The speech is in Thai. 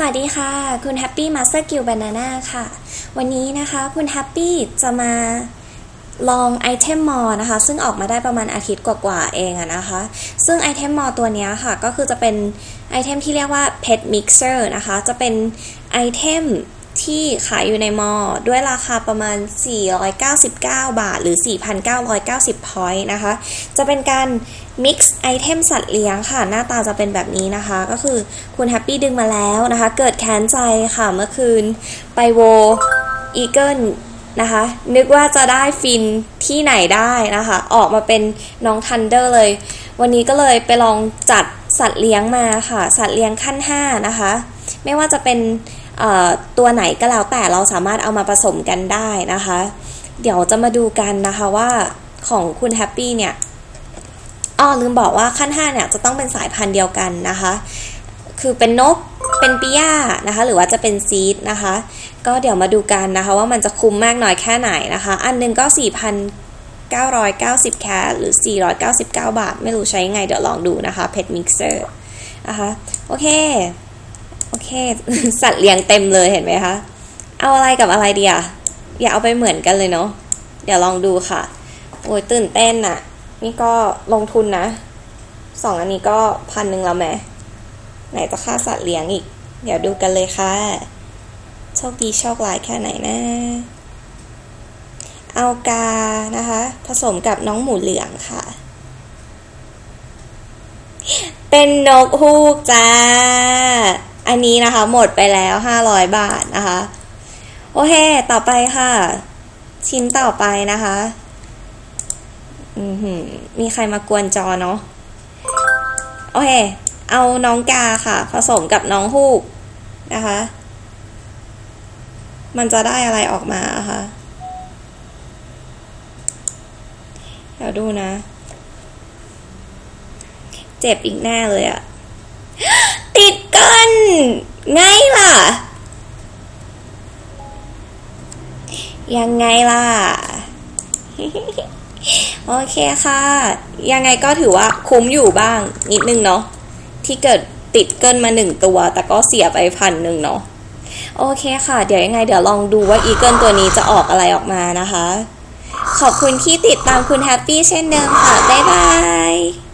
สวัสดีค่ะ คุณแฮปปี้มาสเตอร์กิลบานาน่าค่ะ วันนี้นะคะคุณแฮปปี้จะมาลองไอเทมมอนะคะ ซึ่งออกมาได้ประมาณอาทิตย์กว่าๆเองอะนะคะ ซึ่งไอเทมมอตัวนี้ค่ะ ก็คือจะเป็นไอเทมที่เรียกว่า Pet Mixer นะคะ จะเป็นไอเทม ที่ขายอยู่ในมอ ด้วยราคาประมาณ 499 บาท หรือ 4,990 point นะคะ จะเป็นการ mix ไอเทมสัตว์เลี้ยงค่ะ หน้าตาจะเป็นแบบนี้นะคะ ก็คือคุณแฮปปี้ดึงมาแล้วนะคะ เกิดแค้นใจค่ะเมื่อคืน ไปโวอีเกิลนะคะ นึกว่าจะได้ฟินที่ไหนได้นะคะ ออกมาเป็นน้องทันเดอร์เลย วันนี้ก็เลยไปลองจัดสัตว์เลี้ยงมาค่ะ สัตว์เลี้ยงขั้น 5 นะคะ ไม่ว่าจะเป็น ตัวไหนก็แล้วแต่เราสามารถเอามาผสมกันได้นะคะ เดี๋ยวจะมาดูกันนะคะว่าของคุณแฮปปี้เนี่ยอ้อลืมบอกว่าขั้น5เนี่ยจะต้องเป็นสายพันธุ์เดียวกันนะคะ คือเป็นนกเป็นปิย่านะคะ หรือว่าจะเป็นซีดนะคะ ก็เดี๋ยวมาดูกันนะคะ ว่ามันจะคุ้มมากน้อยแค่ไหนนะคะ อันนึงก็ 4,990 แคสหรือ 499 บาท ไม่รู้ใช้ยังไง เดี๋ยวลองดูนะคะเพ t มิกเซอร์นะคะ โอเค โอเค สัตว์เลี้ยงเต็มเลยเห็นไหมคะ เอาอะไรกับอะไรดีอะอย่าเอาไปเหมือนกันเลยเนาะเดี๋ยวลองดูค่ะ โอ้ยตื่นเต้นอะนี่ก็ลงทุนนะสองอันนี้ก็พันหนึ่งแล้วแม่ไหนจะค่าสัตว์เลี้ยงอีก เดี๋ยวดูกันเลยค่ะ โชคดีโชคร้ายแค่ไหนนะ เอากานะคะ ผสมกับน้องหมูเหลืองค่ะ เป็นนกฮูกจ้า อันนี้นะคะ หมดไปแล้วห้าร้อยบาทนะคะ โอเค ต่อไปค่ะ ชิ้นต่อไปนะคะอืมีใครมากวนจอเนาะโอเค เอาน้องกาค่ะ ผสมกับน้องฮูกนะคะ มันจะได้อะไรออกมาคะเดี๋ยวดูนะ เจ็บอีกแน่เลยอะ กัน ไงล่ะ ยังไงล่ะ โอเคค่ะ ยังไงก็ถือว่าคุ้มอยู่บ้าง นิดนึงเนาะที่เกิดติดเกินมาหนึ่งตัว แต่ก็เสียไปพันหนึ่งเนาะโอเคค่ะ เดี๋ยวยังไง เดี๋ยวลองดูว่าอีเกิลตัวนี้จะออกอะไรออกมานะคะ ขอบคุณที่ติดตามคุณแฮปปี้เช่นเดิมค่ะ บ๊ายบาย